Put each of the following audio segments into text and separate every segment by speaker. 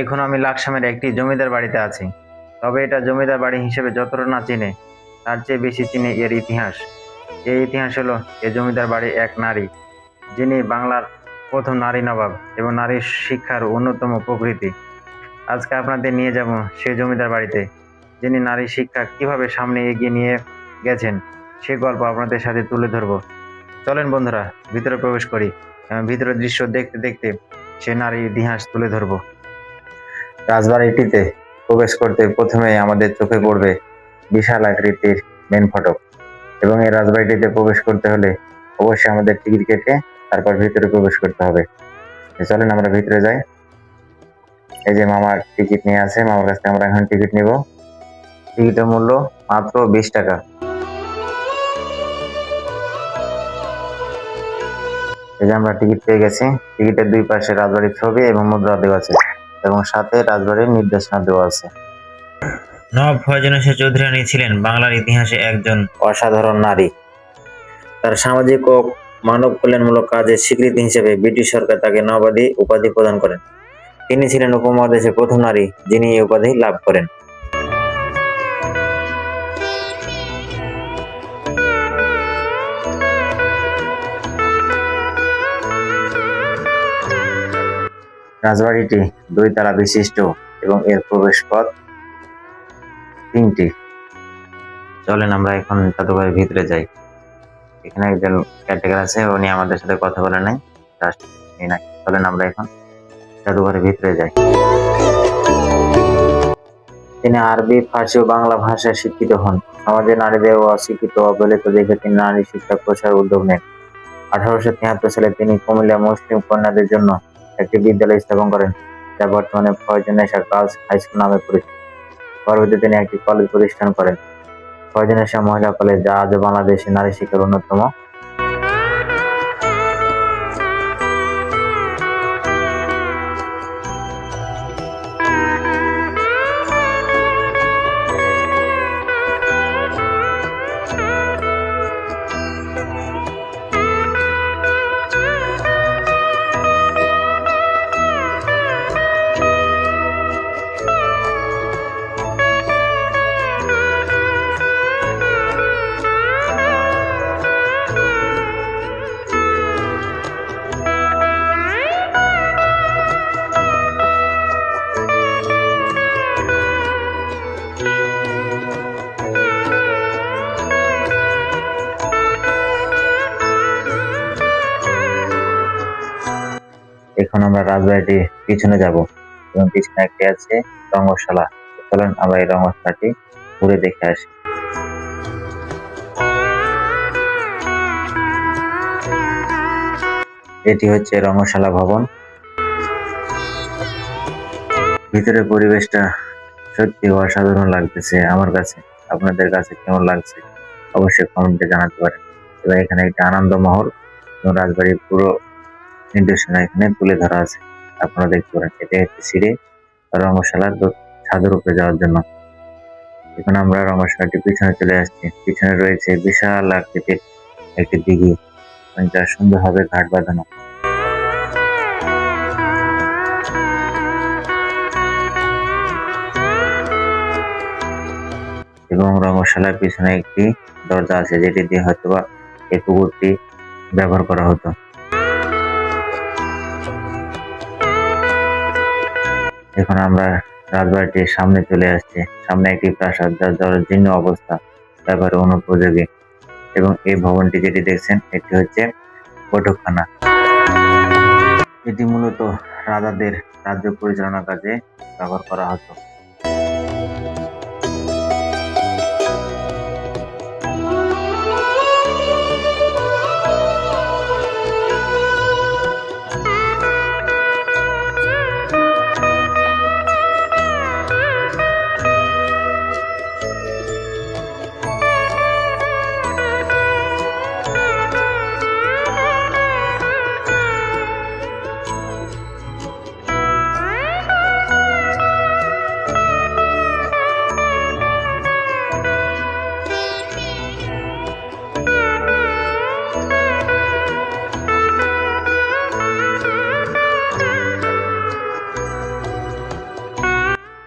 Speaker 1: এখন আমি লাকসামের একটি জমিদার বাড়িতে আছি। তবে এটা জমিদার বাড়ি হিসেবে যতটা না চিনে, তার চেয়ে বেশি চিনে এর ইতিহাস। এই ইতিহাস হলো এ জমিদার বাড়ির এক নারী, যিনি বাংলার প্রথম নারী নবাব এবং নারীর শিক্ষার অন্যতম প্রকৃতি। আজকে আপনাদের নিয়ে যাব সেই জমিদার বাড়িতে, যিনি নারী শিক্ষা কীভাবে সামনে এগিয়ে নিয়ে গেছেন, সে গল্প আপনাদের সাথে তুলে ধরবো। চলেন বন্ধুরা, ভিতরে প্রবেশ করি। ভিতরের দৃশ্য দেখতে দেখতে সে নারীর ইতিহাস তুলে ধরবো। রাজবাড়িটিতে প্রবেশ করতে প্রথমে আমাদের চোখে পড়বে বিশাল আকৃতির মেন ফটক। এবং এই রাজবাড়িটিতে প্রবেশ করতে হলে অবশ্যই আমাদের টিকিট কেটে তারপর ভিতরে প্রবেশ করতে হবে। চলেন আমরা ভিতরে যাই। এই যে মামার টিকিট নিয়ে আছে, মামার কাছ থেকে আমরা এখন টিকিট নিব। টিকিটের মূল্য মাত্র বিশ টাকা। এই যে আমরা টিকিট পেয়ে গেছি। টিকিটের দুই পাশে রাজবাড়ির ছবি এবং মুদ্রা দেওয়া আছে। এবং সাথে রাজবাড়ির নির্দেশনা দেওয়া আছে। নবাব ফয়জুন চৌধুরানী ছিলেন বাংলার ইতিহাসে একজন অসাধারণ নারী। তার সামাজিক ও মানব কল্যাণমূলক কাজের স্বীকৃতি হিসেবে ব্রিটিশ সরকার তাকে নবাদী উপাধি প্রদান করেন। তিনি ছিলেন উপমহাদেশের প্রথম নারী যিনি এই উপাধি লাভ করেন। রাজবাড়িটি দুই তালা বিশিষ্ট এবং এর প্রবেশ পথ তিনটি। চলেন আমরা এখন জাদুঘরের ভিতরে যাই। এখানে একজন ক্যারেক্টার আছে, উনি আমাদের সাথে কথা বলে নাই চলেন আমরা এখন জাদুঘরের ভিতরে যাই। তিনি আরবি, ফার্সি ও বাংলা ভাষায় শিক্ষিত হন। সমাজে নারীদের অশিক্ষিত অবহেলিত দেখে তিনি নারী শিক্ষা প্রসার উদ্যোগ নেন। আঠারোশো তিয়াত্তর সালে তিনি কুমিল্লা মুসলিম কন্যাদের জন্য একটি বিদ্যালয় স্থাপন করেন, যা বর্তমানে ফয়জনেশা গার্লস হাই স্কুল নামে পরিচিত। পরবর্তীতে তিনি একটি কলেজ প্রতিষ্ঠান করেন। ফয়জনেশা মহিলা কলেজ, যা আজও বাংলাদেশে নারী শিক্ষার অন্যতম এখন আমরা রাজবাড়িটির পিছনে যাব এবং পিছনে একটি আছে রঙ্গশালা। চলেন আমরা এই রঙ্গশালাটি ঘুরে দেখে আসি। এটি হচ্ছে রঙ্গশালা ভবন। ভিতরের পরিবেশটা সত্যি অসাধারণ লাগতেছে আমার কাছে। আপনাদের কাছে কেমন লাগছে অবশ্যই কমেন্টে জানাতে পারেন। এবং এখানে একটা আনন্দ মহল এবং রাজবাড়ির পুরো নির্দেশনা এখানে তুলে ধরা আছে। আপনারা দেখতে পারেন এটা একটি সিঁড়ি রঙ্গশালার দো- ছাদের উপরে যাওয়ার জন্য। এখন আমরা রঙ্গশালাটির পিছনে চলে আসছি। পিছনে রয়েছে বিশাল আকৃতির একটি দিঘি। যা সুন্দরভাবে ঘাট বাঁধানো। এবং রঙ্গশালার পিছনে একটি দরজা আছে, যেটি দিয়ে হয়তোবা এই পুকুরটি ব্যবহার করা হতো। এখন আমরা রাজবাড়িটির সামনে চলে আসছি। সামনে একটি প্রাসাদ, যার জরাজীর্ণ অবস্থা ব্যবহার অনুপযোগী। এবং এই ভবনটি যেটি দেখছেন, এটি হচ্ছে বৈঠকখানা এটি মূলত রাজাদের রাজ্য পরিচালনার কাজে ব্যবহার করা হতো।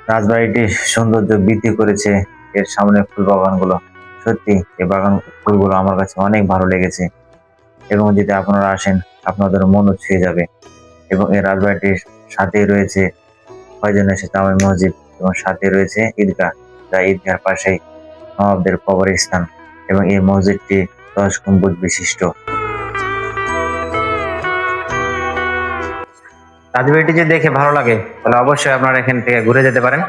Speaker 1: রাজবাড়িটির সৌন্দর্য বৃদ্ধি করেছে। এর সামনে ফুল বাগানগুলো, সত্যি এই বাগান ফুলগুলো আমার কাছে অনেক ভালো লেগেছে। এবং যদি আপনারা আসেন, আপনাদের মনও ছুঁয়ে যাবে। এবং এই রাজবাড়িটির সাথে রয়েছে ফয়জন এসে জামাই মসজিদ এবং সাথে রয়েছে ঈদগাহ। যা ঈদগার পাশেই নবাবদের কবরস্থান। এবং এই মসজিদটি দশ গম্বুজ বিশিষ্ট। রাজবাড়িটি যদি দেখে ভালো লাগে, তাহলে অবশ্যই আপনারা এখান থেকে ঘুরে যেতে পারেন।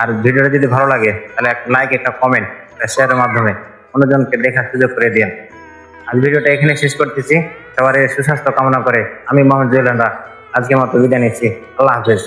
Speaker 1: আর ভিডিওটা যদি ভালো লাগে, তাহলে একটা লাইক একটা কমেন্ট একটা শেয়ারের মাধ্যমে অন্যজনকে দেখার সুযোগ করে দিন আজ ভিডিওটা এখানে শেষ করতেছি। সবার সুস্বাস্থ্য কামনা করে আমি মোহাম্মদ জুয়েলানরা আজকে মতো বিদায় নিচ্ছি। আল্লাহ হাফেজ।